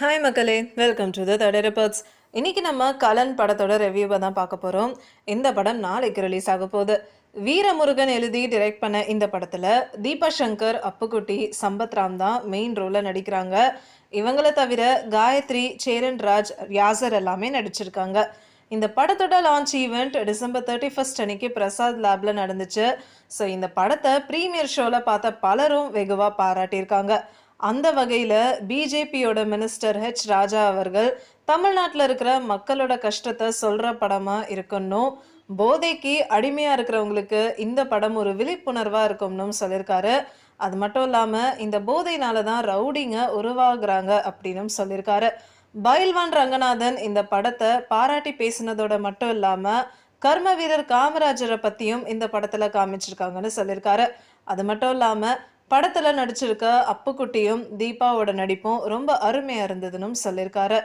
Hi மக்களே. Welcome to the தடை reports இன்னைக்கு நம்ம கலன் படத்தோட ரிவ்யூவை தான் பார்க்க போகிறோம் இந்த படம் நாளைக்கு ரிலீஸ் ஆக போகுது. வீரமுருகன் எழுதி டிரெக்ட் பண்ண இந்த படத்தில் தீபா சங்கர் அப்புக்குட்டி சம்பத் ராம் தான் மெயின் ரோலில் நடிக்கிறாங்க. இவங்களை தவிர காயத்ரி சேரன் ராஜ் யாசர் எல்லாமே நடிச்சிருக்காங்க. இந்த படத்தோட launch event December thirty first அன்னைக்கு பிரசாத் லேபில் நடந்துச்சு. ஸோ இந்த படத்தை ப்ரீமியர் ஷோவில் பார்த்த பலரும் வெகுவாக பாராட்டியிருக்காங்க. அந்த வகையில் பிஜேபியோட மினிஸ்டர் ஹெச் ராஜா அவர்கள் தமிழ்நாட்டில் இருக்கிற மக்களோட கஷ்டத்தை சொல்கிற படமாக இருக்கணும். போதைக்கு அடிமையாக இருக்கிறவங்களுக்கு இந்த படம் ஒரு விழிப்புணர்வாக இருக்கும்னு சொல்லியிருக்காரு. அது மட்டும் இல்லாமல் இந்த போதையினால தான் ரவுடிங்க உருவாகுறாங்க அப்படின்னு சொல்லியிருக்காரு. பைல்வான் ரங்கநாதன் இந்த படத்தை பாராட்டி பேசினதோட மட்டும் இல்லாமல் கர்ம வீரர் காமராஜரை பற்றியும் இந்த படத்தில் காமிச்சிருக்காங்கன்னு சொல்லியிருக்காரு. அது மட்டும் இல்லாமல் படத்தில் நடிச்சிருக்க அப்புக்குட்டியும் தீபாவோட நடிப்பும் ரொம்ப அருமையாக இருந்ததுன்னு சொல்லியிருக்காரு.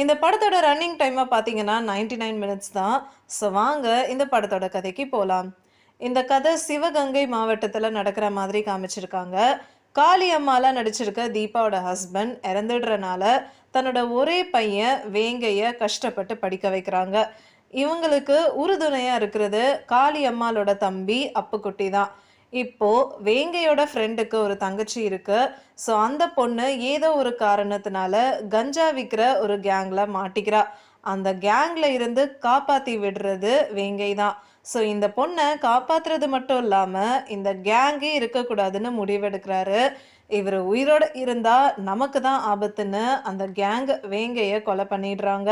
இந்த படத்தோட ரன்னிங் டைமாக பார்த்தீங்கன்னா 99 நைன் மினிட்ஸ் தான். ஸோ வாங்க இந்த படத்தோட கதைக்கு போகலாம் இந்த கதை சிவகங்கை மாவட்டத்தில் நடக்கிற மாதிரி காமிச்சிருக்காங்க. காளி அம்மாலாம் நடிச்சிருக்க தீபாவோட ஹஸ்பண்ட் இறந்துடுறனால தன்னோட ஒரே பையன் வேங்கைய கஷ்டப்பட்டு படிக்க வைக்கிறாங்க. இவங்களுக்கு உறுதுணையாக இருக்கிறது காளி அம்மாளோட தம்பி அப்புக்குட்டி தான். இப்போ வேங்கையோட ஃப்ரெண்டுக்கு ஒரு தங்கச்சி இருக்கு. ஸோ அந்த பொண்ணு ஏதோ ஒரு காரணத்தினால கஞ்சா விற்கிற ஒரு கேங்ல மாட்டிக்கிறா. அந்த கேங்ல இருந்து காப்பாத்தி விடுறது வேங்கை தான். ஸோ இந்த பொண்ணை காப்பாத்துறது மட்டும் இல்லாம இந்த கேங்கே இருக்கக்கூடாதுன்னு முடிவெடுக்கிறாரு. இவர் உயிரோட இருந்தா நமக்கு தான் ஆபத்துன்னு அந்த கேங் வேங்கைய கொலை பண்ணிடுறாங்க.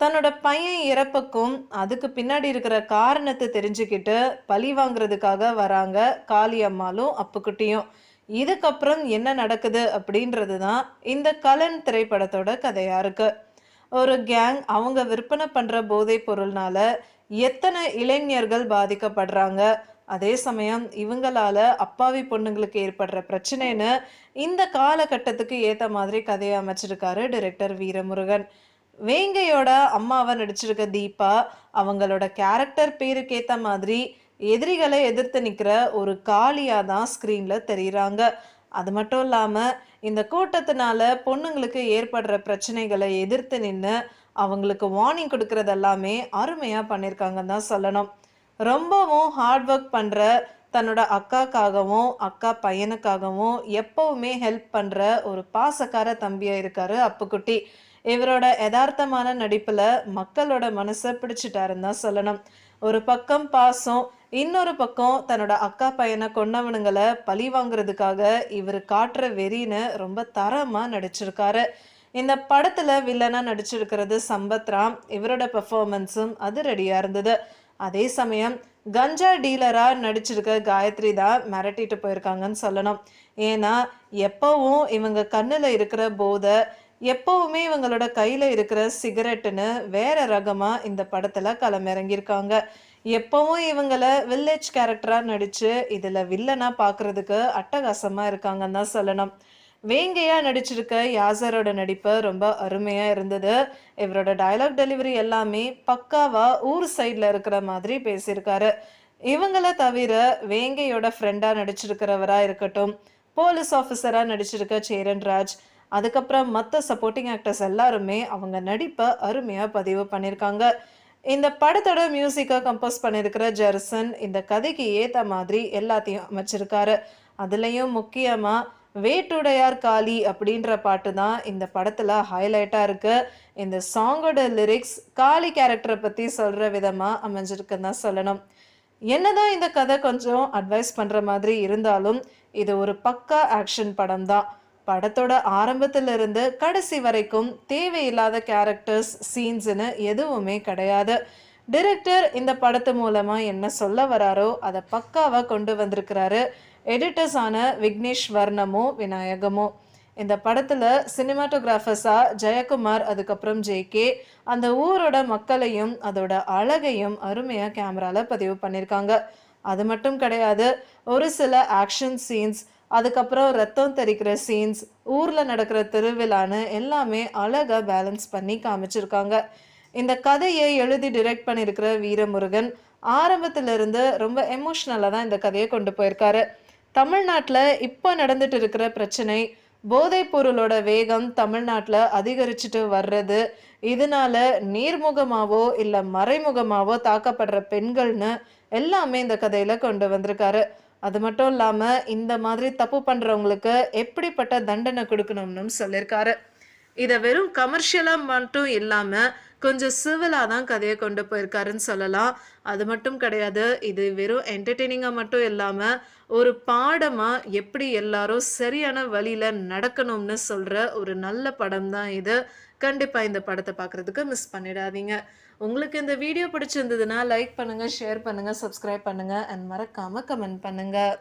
தன்னோட பையன் இறப்புக்கும் அதுக்கு பின்னாடி இருக்கிற காரணத்தை தெரிஞ்சுக்கிட்டு பழி வாங்குறதுக்காக வராங்க காளியம்மாளும் அப்புக்குட்டியும். இதுக்கப்புறம் என்ன நடக்குது அப்படின்றது தான் இந்த கலன் திரைப்படத்தோட கதையா இருக்கு. ஒரு கேங் அவங்க விற்பனை பண்ற போதைப் பொருள்னால எத்தனை இளைஞர்கள் பாதிக்கப்படுறாங்க. அதே சமயம் இவங்களால அப்பாவி பொண்ணுங்களுக்கு ஏற்படுற பிரச்சனைன்னு இந்த காலகட்டத்துக்கு ஏத்த மாதிரி கதையை அமைச்சிருக்காரு டிரெக்டர் வீரமுருகன். வேங்கையோட அம்மாவை நடிச்சிருக்க தீபா அவங்களோட கேரக்டர் பேருக்கு மாதிரி எதிரிகளை எதிர்த்து நிற்கிற ஒரு காளியாக தான் ஸ்க்ரீனில் தெரியுறாங்க. அது மட்டும் இல்லாமல் இந்த கூட்டத்தினால பொண்ணுங்களுக்கு ஏற்படுற பிரச்சனைகளை எதிர்த்து நின்று அவங்களுக்கு வார்னிங் கொடுக்கறது எல்லாமே அருமையாக பண்ணியிருக்காங்கன்னு தான் சொல்லணும். ரொம்பவும் ஹார்ட் ஒர்க் பண்ணுற தன்னோட அக்காக்காகவும் அக்கா பையனுக்காகவும் எப்பவுமே ஹெல்ப் பண்ணுற ஒரு பாசக்கார தம்பியாக இருக்காரு அப்புக்குட்டி. இவரோட யதார்த்தமான நடிப்புல மக்களோட மனசை பிடிச்சிட்டாருன்னு தான் சொல்லணும். ஒரு பக்கம் பாசம் இன்னொரு பக்கம் தன்னோட அக்கா பையனை கொன்னவனுங்களை பழி வாங்குறதுக்காக இவர் காட்டுற வெறின்னு ரொம்ப தரமா நடிச்சிருக்காரு. இந்த படத்துல வில்லனா நடிச்சிருக்கிறது சம்பத் ராம். இவரோட பெர்ஃபார்மன்ஸும் அது ரெடியா இருந்தது. அதே சமயம் கஞ்சா டீலரா நடிச்சிருக்க காயத்ரி தான் மிரட்டிட்டு போயிருக்காங்கன்னு சொல்லணும். ஏன்னா எப்பவும் இவங்க கண்ணுல இருக்கிற போதை எப்பவுமே இவங்களோட கையில் இருக்கிற சிகரெட்டுன்னு வேற ரகமாக இந்த படத்தில் களமிறங்கியிருக்காங்க. எப்பவும் இவங்கள வில்லேஜ் கேரக்டராக நடித்து இதில் வில்லனாக பார்க்குறதுக்கு அட்டகாசமாக இருக்காங்கன்னு தான் சொல்லணும். வேங்கையாக நடிச்சிருக்க யாசரோட நடிப்பு ரொம்ப அருமையாக இருந்தது. இவரோட டயலாக் டெலிவரி எல்லாமே பக்காவாக ஊர் சைடில் இருக்கிற மாதிரி பேசியிருக்காரு. இவங்கள தவிர வேங்கையோட ஃப்ரெண்டாக நடிச்சிருக்கிறவராக இருக்கட்டும் போலீஸ் ஆஃபீஸராக நடிச்சிருக்க சேரன் ராஜ் அதுக்கப்புறம் மற்ற சப்போர்ட்டிங் ஆக்டர்ஸ் எல்லாருமே அவங்க நடிப்பை அருமையாக பதிவு பண்ணியிருக்காங்க. இந்த படத்தோட மியூசிக்கை கம்போஸ் பண்ணியிருக்கிற ஜெர்சன் இந்த கதைக்கு ஏற்ற மாதிரி எல்லாத்தையும் அமைச்சிருக்காரு. அதுலேயும் முக்கியமாக வேட்டுடையார் காளி அப்படின்ற பாட்டு தான் இந்த படத்தில் ஹைலைட்டாக இருக்குது இந்த சாங்கோட லிரிக்ஸ் காளி கேரக்டரை பற்றி சொல்கிற விதமாக அமைஞ்சிருக்குன்னு தான் சொல்லணும். என்னதான் இந்த கதை கொஞ்சம் அட்வைஸ் பண்ணுற மாதிரி இருந்தாலும் இது ஒரு பக்கா ஆக்ஷன் படம் தான் படத்தோட ஆரம்பத்துல இருந்து கடைசி வரைக்கும் தேவையில்லாத கேரக்டர்ஸ் சீன்ஸ்னு எதுவுமே கிடையாது. டிரெக்டர் இந்த படத்து மூலமா என்ன சொல்ல வராரோ அதை பக்காவா கொண்டு வந்திருக்கிறாரு. எடிட்டர்ஸ் ஆன விக்னேஷ் வர்ணமோ விநாயகமோ. இந்த படத்துல சினிமாட்டோகிராஃபர்ஸா ஜெயக்குமார் அதுக்கப்புறம் ஜேகே அந்த ஊரோட மக்களையும் அதோட அழகையும் அருமையா கேமரால பதிவு பண்ணியிருக்காங்க அது மட்டும் கிடையாது ஒரு சில ஆக்ஷன் சீன்ஸ் அதுக்கப்புறம் ரத்தம் தெரிக்கிற சீன்ஸ் ஊரில் நடக்கிற திருவிழான்னு எல்லாமே அழகாக பேலன்ஸ் பண்ணி காமிச்சிருக்காங்க. இந்த கதையை எழுதி டிரெக்ட் பண்ணியிருக்கிற வீரமுருகன் ஆரம்பத்திலிருந்து ரொம்ப எமோஷ்னலாக தான் இந்த கதையை கொண்டு போயிருக்காரு. தமிழ்நாட்டில் இப்போ நடந்துட்டு இருக்கிற பிரச்சனை போதைப் பொருளோட வேகம் தமிழ்நாட்டில் அதிகரிச்சுட்டு வர்றது இதனால நீர்முகமாவோ இல்லை மறைமுகமாவோ தாக்கப்படுற பெண்கள்னு எல்லாமே இந்த கதையில கொண்டு வந்திருக்காரு. அது மட்டும் இல்லாமல் இந்த மாதிரி தப்பு பண்ணுறவங்களுக்கு எப்படிப்பட்ட தண்டனை கொடுக்கணும்னு சொல்லியிருக்காரு. இதை வெறும் கமர்ஷியலாக மட்டும் இல்லாமல் கொஞ்சம் சிவிலாக தான் கதையை கொண்டு போயிருக்காருன்னு சொல்லலாம். அது மட்டும் கிடையாது இது வெறும் என்டர்டெய்னிங்காக மட்டும் இல்லாமல் ஒரு பாடமாக எப்படி எல்லாரும் சரியான வழியில் நடக்கணும்னு சொல்கிற ஒரு நல்ல படம் தான் இது. கண்டிப்பாக இந்த படத்தை பார்க்குறதுக்கு மிஸ் பண்ணிடாதீங்க. உங்களுக்கு இந்த வீடியோ பிடிச்சிருந்ததுன்னா லைக் பண்ணுங்கள் ஷேர் பண்ணுங்கள் சப்ஸ்கிரைப் பண்ணுங்கள் அண்ட் மறக்காமல் கமெண்ட் பண்ணுங்கள்